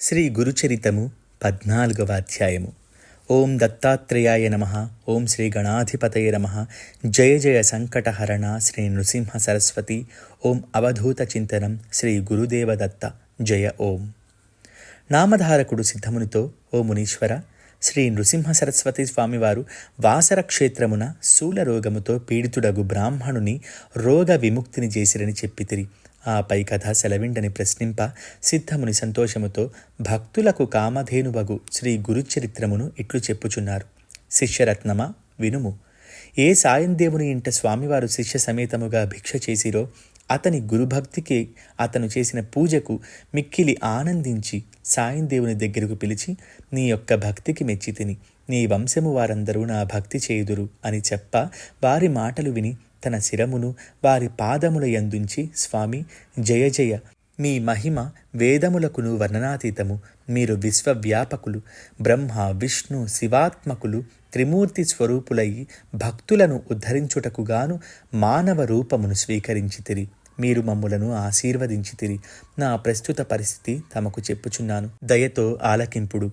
శ్రీ గురుచరితము పద్నాలుగవ అధ్యాయము. ఓం దత్తాత్రేయాయ నమ. ఓం శ్రీ గణాధిపతయ నమ. జయ జయ సంకటహరణ శ్రీ నృసింహ సరస్వతి. ఓం అవధూత చింతనం శ్రీ గురుదేవ దత్త జయ ఓం. నామధారకుడు సిద్ధమునితో ఓ మునీశ్వర శ్రీ నృసింహ సరస్వతి స్వామివారు వాసర క్షేత్రమున శూల రోగముతో పీడితుడగు బ్రాహ్మణుని రోగ విముక్తిని చేసిరని చెప్పితిరి. ఆ పై కథ సెలవిండని ప్రశ్నింప సిద్ధముని సంతోషముతో భక్తులకు కామధేనువగు శ్రీ గురుచరిత్రమును ఇట్లు చెప్పుచున్నారు. శిష్యరత్నమా? వినుము. ఏ సాయం దేవుని ఇంట స్వామివారు శిష్య సమేతముగా భిక్ష చేసిరో అతని గురుభక్తికి అతను చేసిన పూజకు మిక్కిలి ఆనందించి సాయందేవుని దగ్గరకు పిలిచి నీ యొక్క భక్తికి మెచ్చితిని నీ వంశము వారందరూ నా భక్తి చేయుదురు అని చెప్ప వారి మాటలు విని తన శిరమును వారి పాదముల యందుంచి స్వామి జయ జయ. మీ మహిమ వేదములకును వర్ణనాతీతము. మీరు విశ్వవ్యాపకులు బ్రహ్మ విష్ణు శివాత్మకులు త్రిమూర్తి స్వరూపులై భక్తులను ఉద్ధరించుటకుగాను మానవ రూపమును స్వీకరించితిరి. మీరు మమ్ములను ఆశీర్వదించితిరి. నా ప్రస్తుత పరిస్థితి తమకు చెప్పుచున్నాను. దయతో ఆలకింపుడు.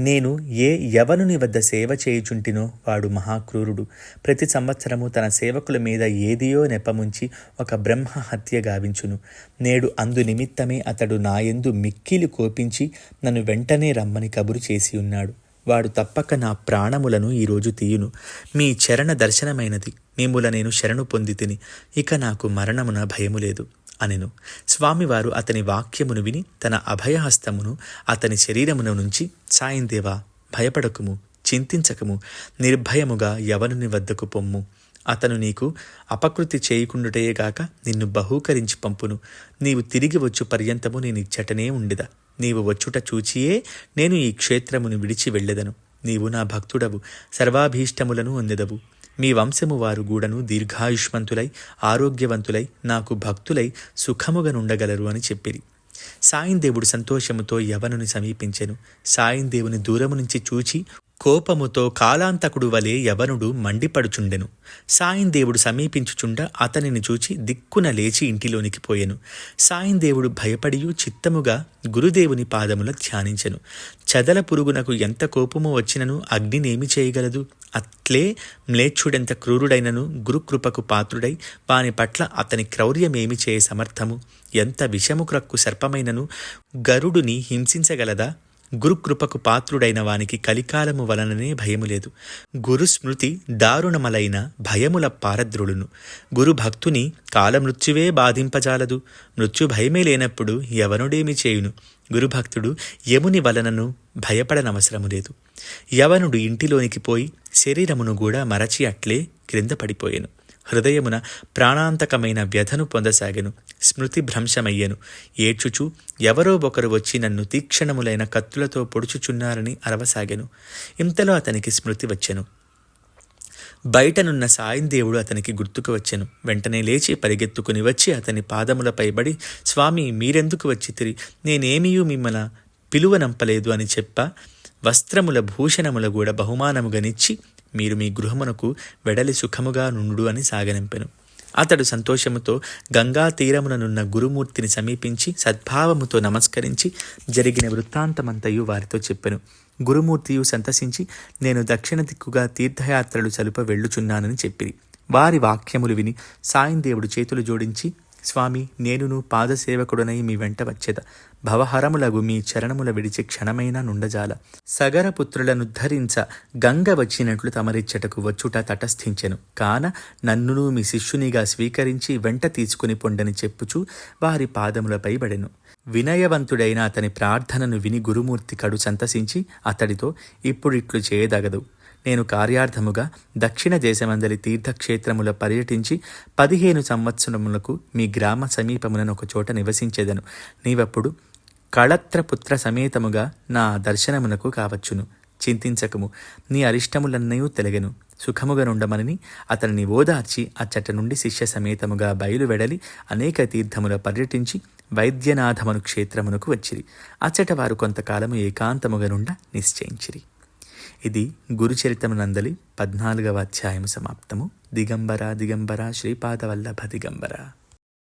నేను ఏ యవనుని వద్ద సేవ చేయుచుంటినో వాడు మహాక్రూరుడు. ప్రతి సంవత్సరము తన సేవకుల మీద ఏదియో నెపముంచి ఒక బ్రహ్మ హత్య గావించును. నేడు అందు నిమిత్తమే అతడు నాయందు మిక్కిలి కోపించి నన్ను వెంటనే రమ్మని కబురు చేసి ఉన్నాడు. వాడు తప్పక నా ప్రాణములను ఈరోజు తీయును. మీ చరణ దర్శనమైనది. మిమ్ముల నేను శరణు పొంది తిని ఇక నాకు మరణమున భయము లేదు. అనెను. స్వామివారు అతని వాక్యమును విని తన అభయహస్తమును అతని శరీరమున నుంచి సాయందేవా భయపడకుము చింతించకము నిర్భయముగా యవనుని వద్దకు పొమ్ము. అతను నీకు అపకృతి చేయకుండుటయేగాక నిన్ను బహూకరించి పంపును. నీవు తిరిగి వచ్చు పర్యంతము నేను ఇచ్చటనే నీవు వచ్చుట చూచియే నేను ఈ క్షేత్రమును విడిచి వెళ్ళెదను. నీవు నా భక్తుడవు సర్వాభీష్టములను అందెదవు. మీ వంశము వారు గూడను దీర్ఘాయుష్మంతులై ఆరోగ్యవంతులై నాకు భక్తులై సుఖముగనుండగలరు అని చెప్పిరి. సాయిందేవుడు సంతోషముతో యవనుని సమీపించెను. సాయిందేవుని దూరము నుంచి చూచి కోపముతో కాలాంతకుడు వలె యవనుడు మండిపడుచుండెను. సాయందేవుడు సమీపించుచుండ అతనిని చూచి దిక్కున లేచి ఇంటిలోనికి పోయెను. సాయందేవుడు భయపడియు చిత్తముగా గురుదేవుని పాదముల ధ్యానించెను. చదల పురుగునకు ఎంత కోపము వచ్చినను అగ్నినేమి చేయగలదు? అట్లే మ్లేచ్ఛుడెంత క్రూరుడైనను గురుకృపకు పాత్రుడై వాని పట్ల అతని క్రౌర్యమేమి చేయ సమర్థము? ఎంత విషము క్రక్కు సర్పమైనను గరుడుని హింసించగలదా? గురుకృపకు పాత్రుడైన వానికి కలికాలము వలననే భయము లేదు. గురుస్మృతి దారుణమలైన భయముల పారద్రుడును గురుభక్తుని కాలమృత్యువే బాధింపజాలదు. మృత్యు భయమే లేనప్పుడు యవనుడేమి చేయును? గురుభక్తుడు యముని వలనను భయపడనవసరము లేదు. యవనుడు ఇంటిలోనికి పోయి శరీరమును కూడా మరచి అట్లే క్రింద పడిపోయెను. హృదయమున ప్రాణాంతకమైన వ్యధను పొందసాగెను స్మృతి భ్రంశమయ్యెను. ఏడ్చుచు ఎవరో ఒకరు వచ్చి నన్ను తీక్షణములైన కత్తులతో పొడుచుచున్నారని అరవసాగెను. ఇంతలో అతనికి స్మృతి వచ్చెను. బయటనున్న సాయందేవుడు అతనికి గుర్తుకు వచ్చెను. వెంటనే లేచి పరిగెత్తుకుని వచ్చి అతని పాదములపై బడి స్వామి మీరెందుకు వచ్చి తిరి? నేనేమియూ మిమ్మల పిలువనంపలేదు అని చెప్ప వస్త్రముల భూషణముల కూడా బహుమానముగనిచ్చి మీరు మీ గృహమునకు వెడలి సుఖముగా నుండు అని సాగనింపెను. అతడు సంతోషముతో గంగా తీరముననున్న గురుమూర్తిని సమీపించి సద్భావముతో నమస్కరించి జరిగిన వృత్తాంతమంతయు వారితో చెప్పెను. గురుమూర్తియు సంతసించి నేను దక్షిణ దిక్కుగా తీర్థయాత్రలు చలుప వెళ్ళుచున్నానని చెప్పిరి. వారి వాక్యములు విని సాయందేవుడు చేతులు జోడించి స్వామి నేనును పాదసేవకుడనై మీ వెంట వచ్చేద. భవహరములగు మీ చరణముల విడిచి క్షణమైనా నుండజాల. సగరపుత్రులను ధరించ గంగ వచ్చినట్లు తమరిచ్చటకు వచ్చుట తటస్థించెను. కాన నన్నును మీ శిష్యునిగా స్వీకరించి వెంట తీసుకుని పొండని చెప్పుచు వారి పాదములపై బడెను. వినయవంతుడైన అతని ప్రార్థనను విని గురుమూర్తి కడు సంతసించి అతడితో ఇప్పుడిట్లు చేయదగదు. నేను కార్యార్థముగా దక్షిణ దేశమందలి తీర్థక్షేత్రముల పర్యటించి పదిహేను సంవత్సరములకు మీ గ్రామ సమీపములను ఒక చోట నివసించేదను. నీవప్పుడు కళత్రపుత్ర సమేతముగా నా దర్శనమునకు కావచ్చును. చింతించకము. నీ అరిష్టములన్నయూ తెలగెను. సుఖముగా నుండమని అతనిని ఓదార్చి అచ్చట నుండి శిష్య సమేతముగా బయలువెడలి అనేక తీర్థముల పర్యటించి వైద్యనాథమును క్షేత్రమునకు వచ్చిరి. అచ్చట వారు కొంతకాలము ఏకాంతముగా నుండ నిశ్చయించిరి. ఇది గురుచరితమునందలి పద్నాలుగవ అధ్యాయము సమాప్తము. దిగంబర దిగంబర శ్రీపాదవల్లభ దిగంబర.